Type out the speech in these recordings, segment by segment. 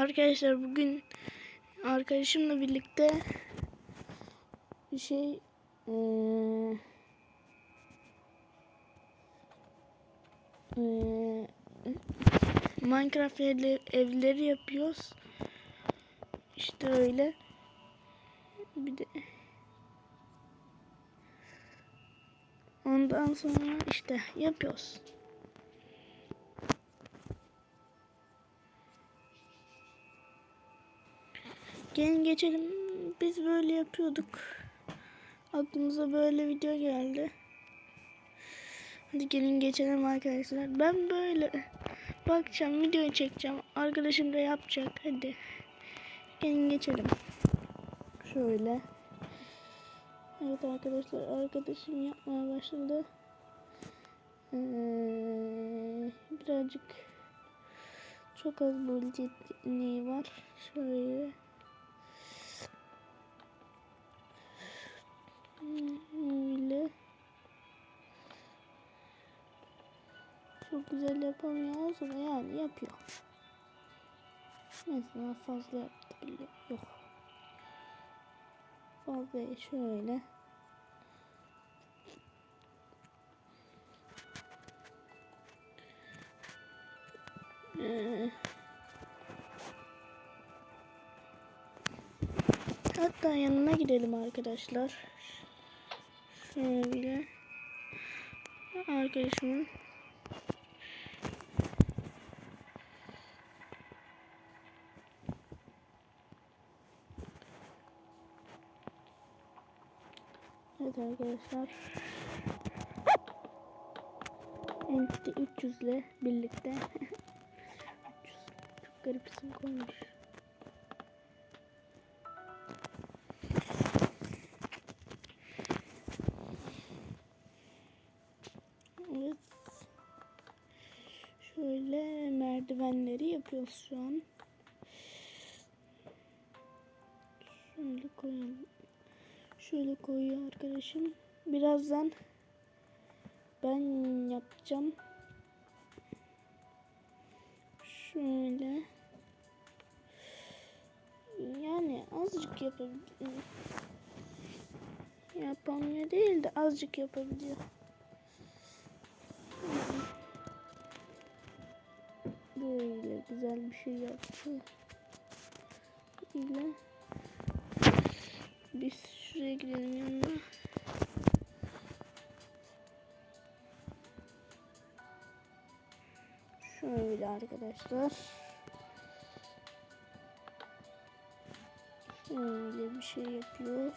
Arkadaşlar bugün arkadaşımla birlikte bir şey eee, eee, Minecraft evleri, evleri yapıyoruz. İşte öyle. Bir de ondan sonra işte yapıyoruz. Gelin geçelim. Biz böyle yapıyorduk. Aklımıza böyle video geldi. Hadi gelin geçelim arkadaşlar. Ben böyle bakacağım, video çekeceğim. Arkadaşım da yapacak. Hadi. Gelin geçelim. Şöyle. Evet arkadaşlar arkadaşım yapmaya başladı. Ee, birazcık çok az yeteneği var. Şöyle. Öyle. Çok güzel yapamıyor olsa yani yapıyor. Mesela fazla yaptı bile yok. Fazla şöyle. Ee, hatta yanına gidelim arkadaşlar. Şöyle. Arkadaşımın Evet arkadaşlar. Entity 300 ile birlikte 300. Çok garip isim koymuş. Merdivenleri yapıyoruz şu an. Şöyle koyalım. Şöyle koyuyor arkadaşım. Birazdan ben yapacağım. Şöyle. Yani azıcık yapabiliyor. Yapamıyor değil de azıcık yapabiliyor. Böyle güzel bir şey yaptı. Böyle. Biz şuraya gidelim yanına. Şöyle arkadaşlar. Şöyle bir şey yapıyor.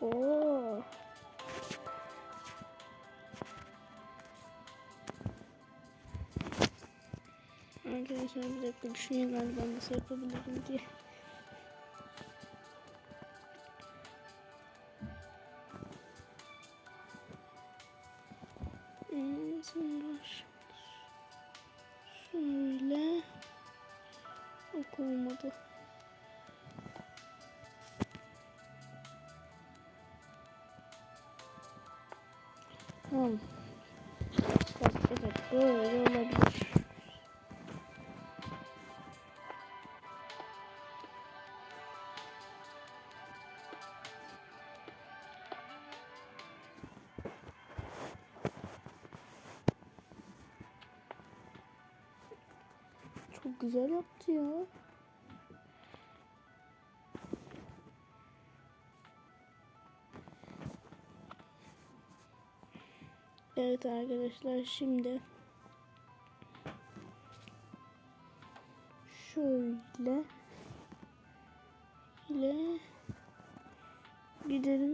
Oo. Arkadaşlar bir dakika düşünüyorum galiba nasıl yapabilirim diye. Ee, sonra şöyle ok olmadı. Tamam. Evet böyle Çok güzel yaptı ya. Evet arkadaşlar şimdi şöyle ile gidelim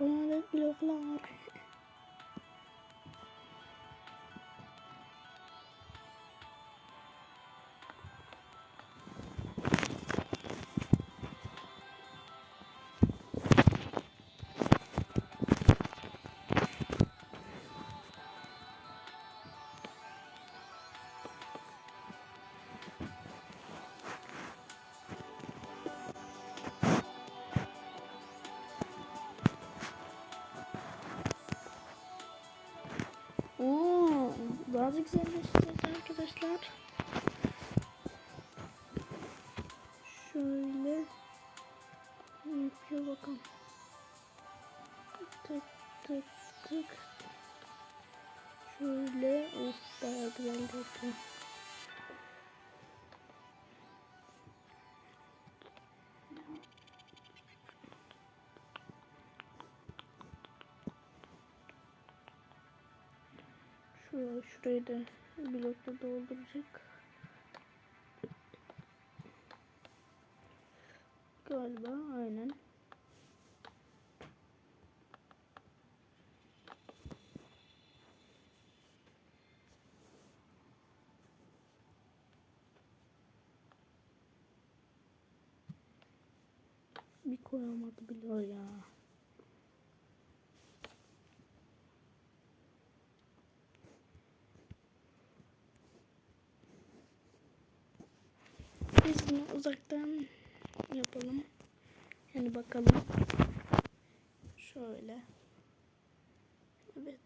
Bunlar bloklar. Bazı güzelleştireceğiz arkadaşlar. Şöyle yapıyor bakalım. Tık tık tık. Şöyle of bayağı güzel yapıyor. Şurayı da blokla dolduracak. Galiba aynen. Bir koyamadı bile ya. Biz bunu uzaktan yapalım. Yani bakalım. Şöyle. Evet.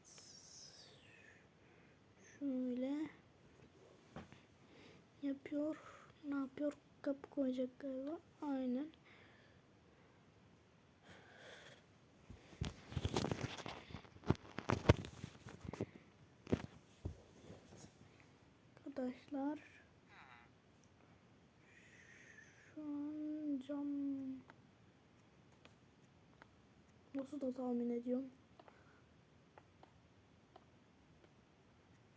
Şöyle. Yapıyor. Ne yapıyor? Kapı koyacak galiba. Aynen. Arkadaşlar. Şu an cam nasıl da tahmin ediyorum.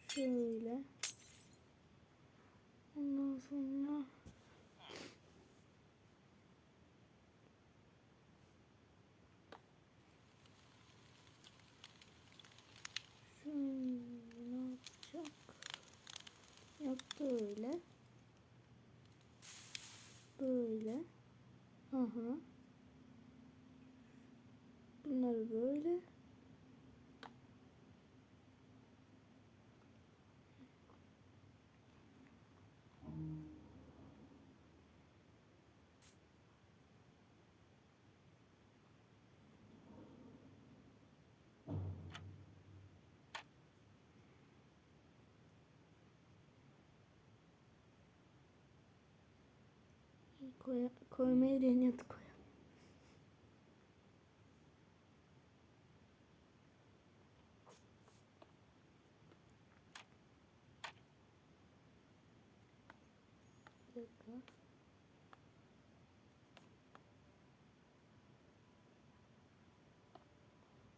Şöyle. Ondan sonra şöyle ne yapacak? Yaptı öyle. Böyle. Aha. Bunları böyle. Koy, koymayı deniyorduk. Dakika.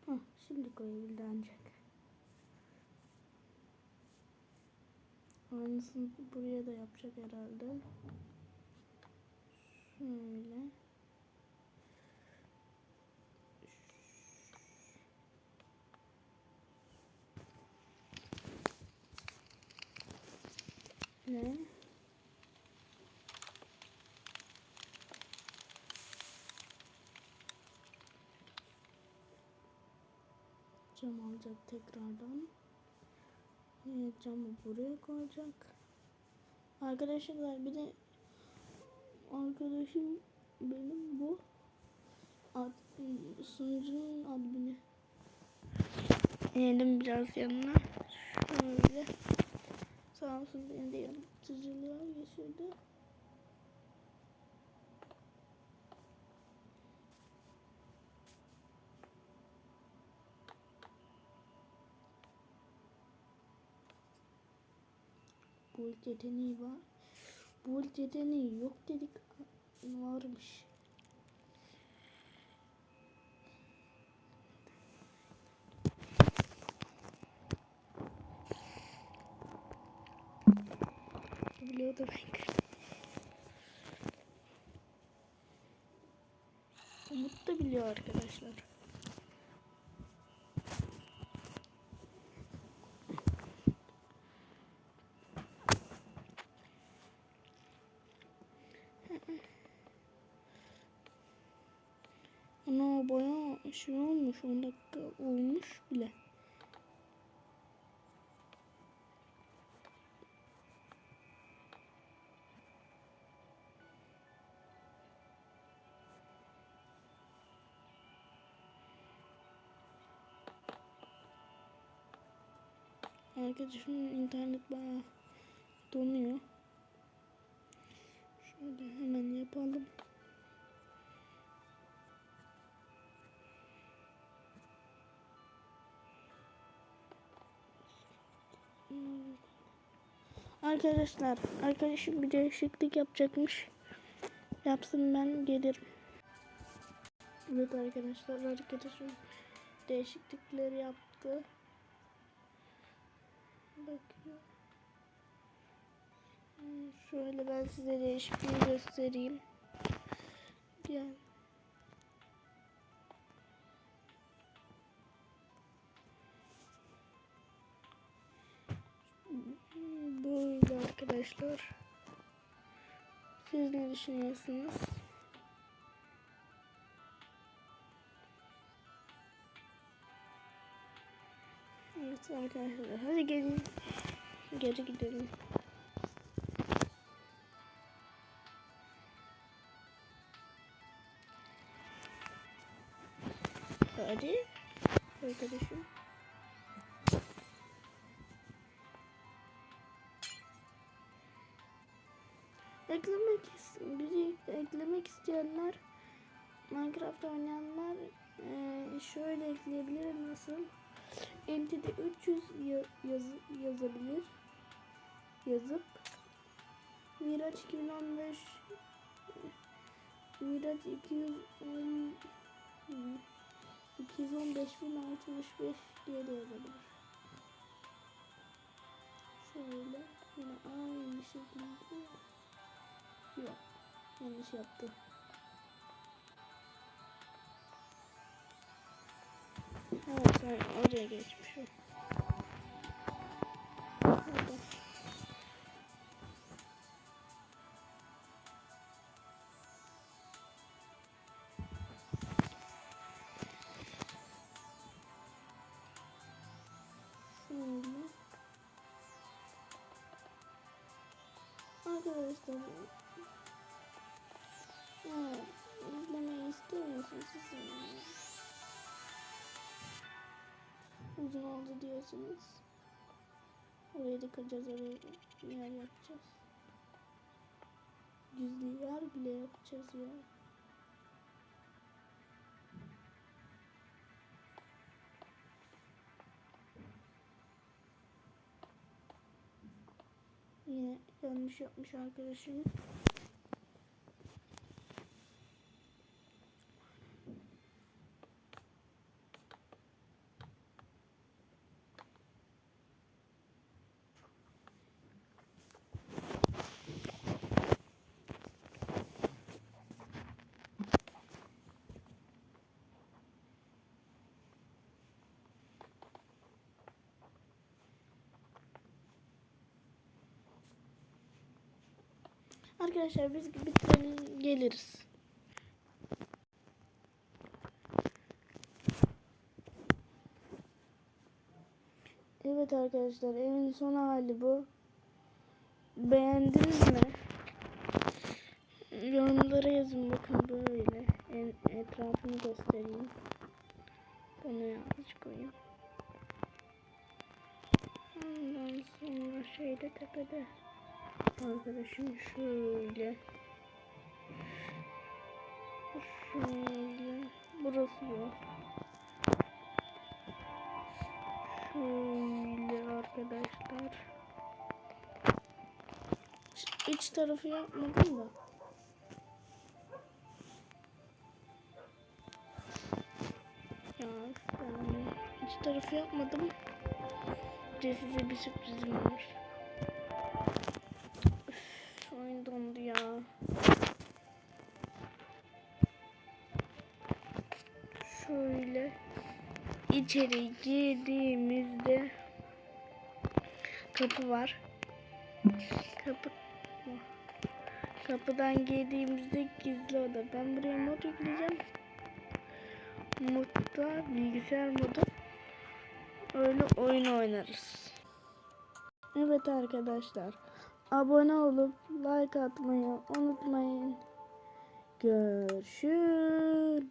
Hah, şimdi koyabildi ancak. Aynısını buraya da yapacak herhalde. Şöyle. Ne? Cam alacak tekrardan. Evet camı buraya koyacak. Arkadaşlar bir de arkadaşım benim bu ad, sunucunun admini. İnelim biraz yanına. Şöyle. Sağ olsun beni de yaratıcılığa geçirdi. Bu yeteneği var. Bu yeteneği yok dedik. Varmış. Biliyordu ben Ana baya şey olmuş 10 dakika olmuş bile. Arkadaşım internet bayağı donuyor. Şöyle hemen yapalım. Arkadaşlar, arkadaşım bir değişiklik yapacakmış. Yapsın ben gelirim. Evet arkadaşlar, arkadaşım değişiklikleri yaptı. Bakıyor. Şöyle ben size değişikliği göstereyim. Gel. Böyle arkadaşlar. Siz ne düşünüyorsunuz? Evet arkadaşlar hadi gelin geri gidelim. Arkadaşım. Eklemek bizi eklemek isteyenler Minecraft oynayanlar eee, şöyle ekleyebilir nasıl? Entity 300 ya- yaz- yazabilir. Yazıp Miraç 2015 Miraç 210 hmm, 215.065 diye de yazabilir. Şöyle yine aynı şekilde yok yanlış yaptı. Evet oraya geçmişim. Arkadaşlar izlemeyi istiyor musunuz sizin? Uzun oldu diyorsunuz. Orayı da kıracağız oraya yer yapacağız. Gizli yer bile yapacağız ya. Yine yanlış yapmış arkadaşım. Arkadaşlar biz bitirelim geliriz. Evet arkadaşlar evin son hali bu. Beğendiniz mi? Yorumlara yazın bakın böyle. En etrafını göstereyim. Bunu yanlış koyayım. Ondan sonra şeyde tepede. Arkadaşım şöyle. Şöyle. Burası yok. Şöyle arkadaşlar. İç tarafı yapmadım da. Ya ben iç tarafı yapmadım. Size bir sürprizim var. İçeri girdiğimizde kapı var. Kapı Kapıdan girdiğimizde gizli oda. Ben buraya mod yükleyeceğim. modda bilgisayar modu öyle oyun oynarız. Evet arkadaşlar abone olup like atmayı unutmayın. Görüşürüz.